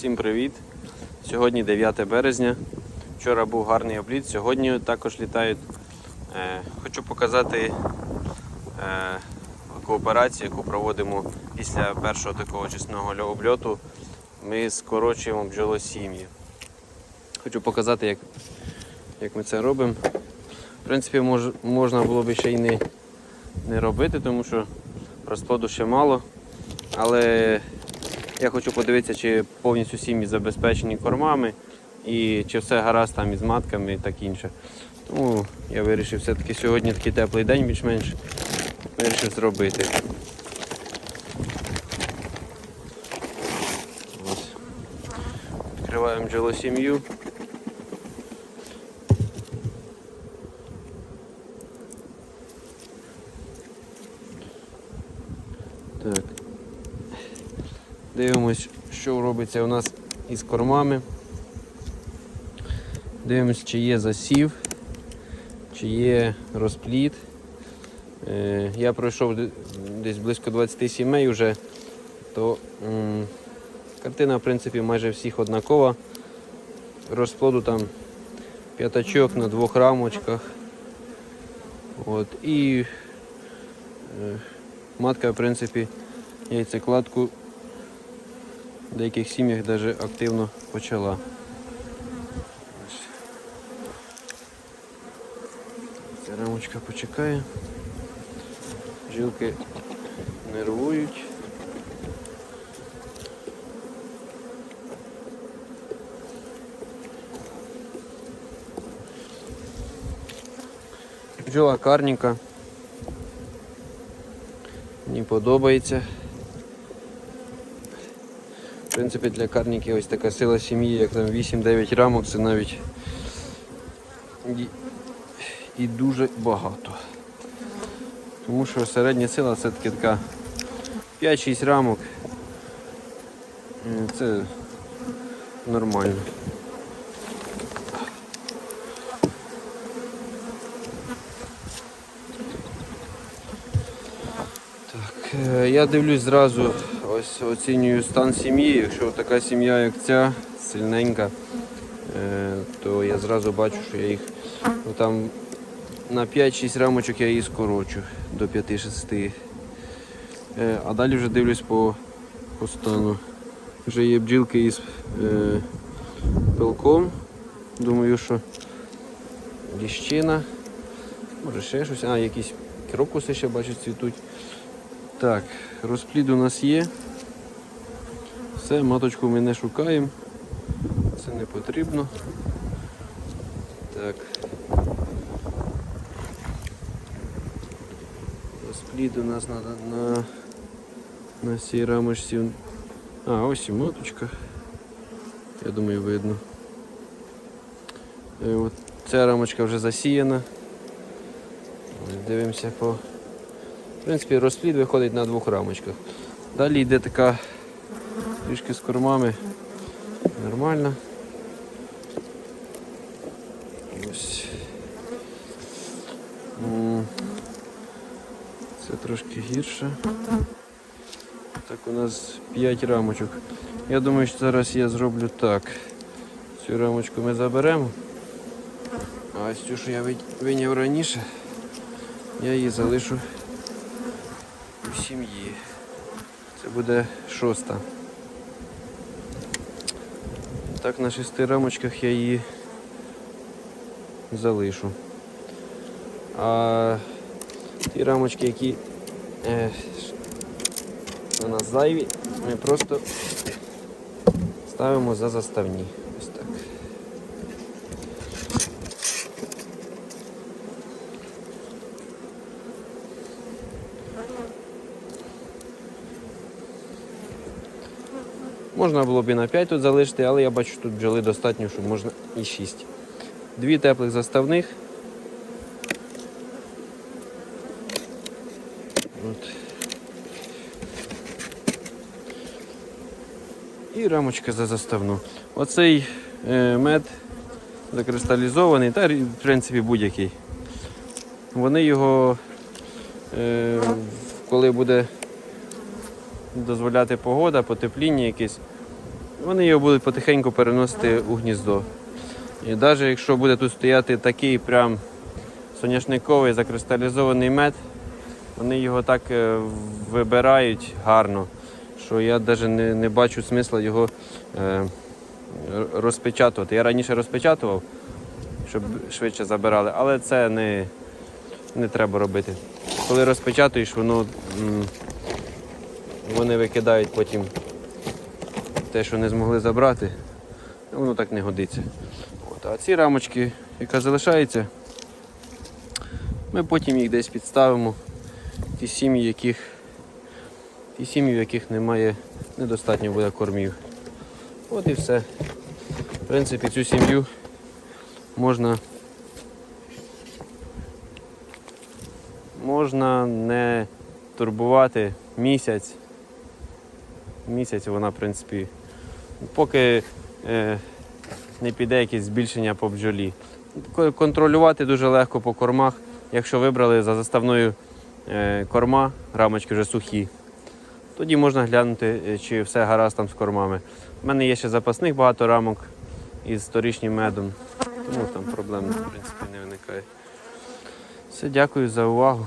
Всім привіт! Сьогодні 9 березня. Вчора був гарний обліт, сьогодні також літають. Е, хочу показати е, таку операцію, яку проводимо після першого такого чесного льо- обльоту. Ми скорочуємо бджолосім'ї. Хочу показати, як, як ми це робимо. В принципі, мож, можна було б ще й не, не робити, тому що розплоду ще мало. Але я хочу подивитися, чи повністю сім'ї забезпечені кормами і чи все гаразд там із матками і так інше. Тому я вирішив все-таки сьогодні такий теплий день більш-менш вирішив зробити. Ось. Відкриваємо джело Так. Дивимось, що робиться у нас із кормами. Дивимось, чи є засів, чи є розпліт. Е, Я пройшов десь близько 20 сімей вже, то картина в принципі майже всіх однакова. Розплоду там п'ятачок на двох рамочках. От, і е, матка в принципі яйцекладку в деяких сім'ях навіть активно почала. Ось. Ця рамочка почекає. Жилки нервують. Бджола карніка. Мені подобається. Принципі, для карників ось така сила сім'ї, як там 8-9 рамок, це навіть і, і дуже багато. Тому що середня сила це таки така 5-6 рамок. Це нормально. Так, е, я дивлюсь зразу, ось оцінюю стан сім'ї. Якщо така сім'я, як ця, сильненька, е, то я зразу бачу, що я їх там на 5-6 рамочок я її скорочу до 5-6. Е, А далі вже дивлюсь по, по стану. Вже є бджілки із е, пилком. Думаю, що ліщина. Може ще щось. А, якісь крокуси ще бачу цвітуть. Так, розплід у нас є. Все, маточку ми не шукаємо. Це не потрібно. Так. Розплід у нас на, на, на цій рамочці. А, ось і маточка. Я думаю, видно. Е, ця рамочка вже засіяна. Дивимося по. В принципі, розплід виходить на двох рамочках. Далі йде така трішки з кормами. Нормально. Ось. Це трошки гірше. Так, у нас 5 рамочок. Я думаю, що зараз я зроблю так. Цю рамочку ми заберемо. А ось цю, що я виняв раніше, я її залишу у сім'ї. Це буде шоста. Так, на шести рамочках я її залишу. А ті рамочки, які е, у нас зайві, ми просто ставимо за заставні. Ось так. Можна було б і на 5 тут залишити, але я бачу, тут бджоли достатньо, що можна і 6. Дві теплих заставних. От. І рамочка за заставну. Оцей е, мед закристалізований, та в принципі будь-який. Вони його, е, коли буде дозволяти погода, потепління якесь, Вони його будуть потихеньку переносити у гніздо. І навіть якщо буде тут стояти такий прям соняшниковий закристалізований мед, вони його так е, вибирають гарно, що я навіть не, не бачу смисла його е, розпечатувати. Я раніше розпечатував, щоб швидше забирали, але це не, не треба робити. Коли розпечатуєш, воно м, вони викидають потім те, що не змогли забрати, воно так не годиться. От, а ці рамочки, яка залишається, ми потім їх десь підставимо. Ті сім'ї, яких, ті сім'ї, в яких немає, недостатньо буде кормів. От і все. В принципі, цю сім'ю можна, можна не турбувати місяць. Місяць вона, в принципі, поки е, не піде якесь збільшення по бджолі. Контролювати дуже легко по кормах, якщо вибрали за заставною е, корма, рамочки вже сухі. Тоді можна глянути, е, чи все гаразд там з кормами. У мене є ще запасних багато рамок із сторічнім медом, тому там проблем в принципі не виникає. Все, дякую за увагу.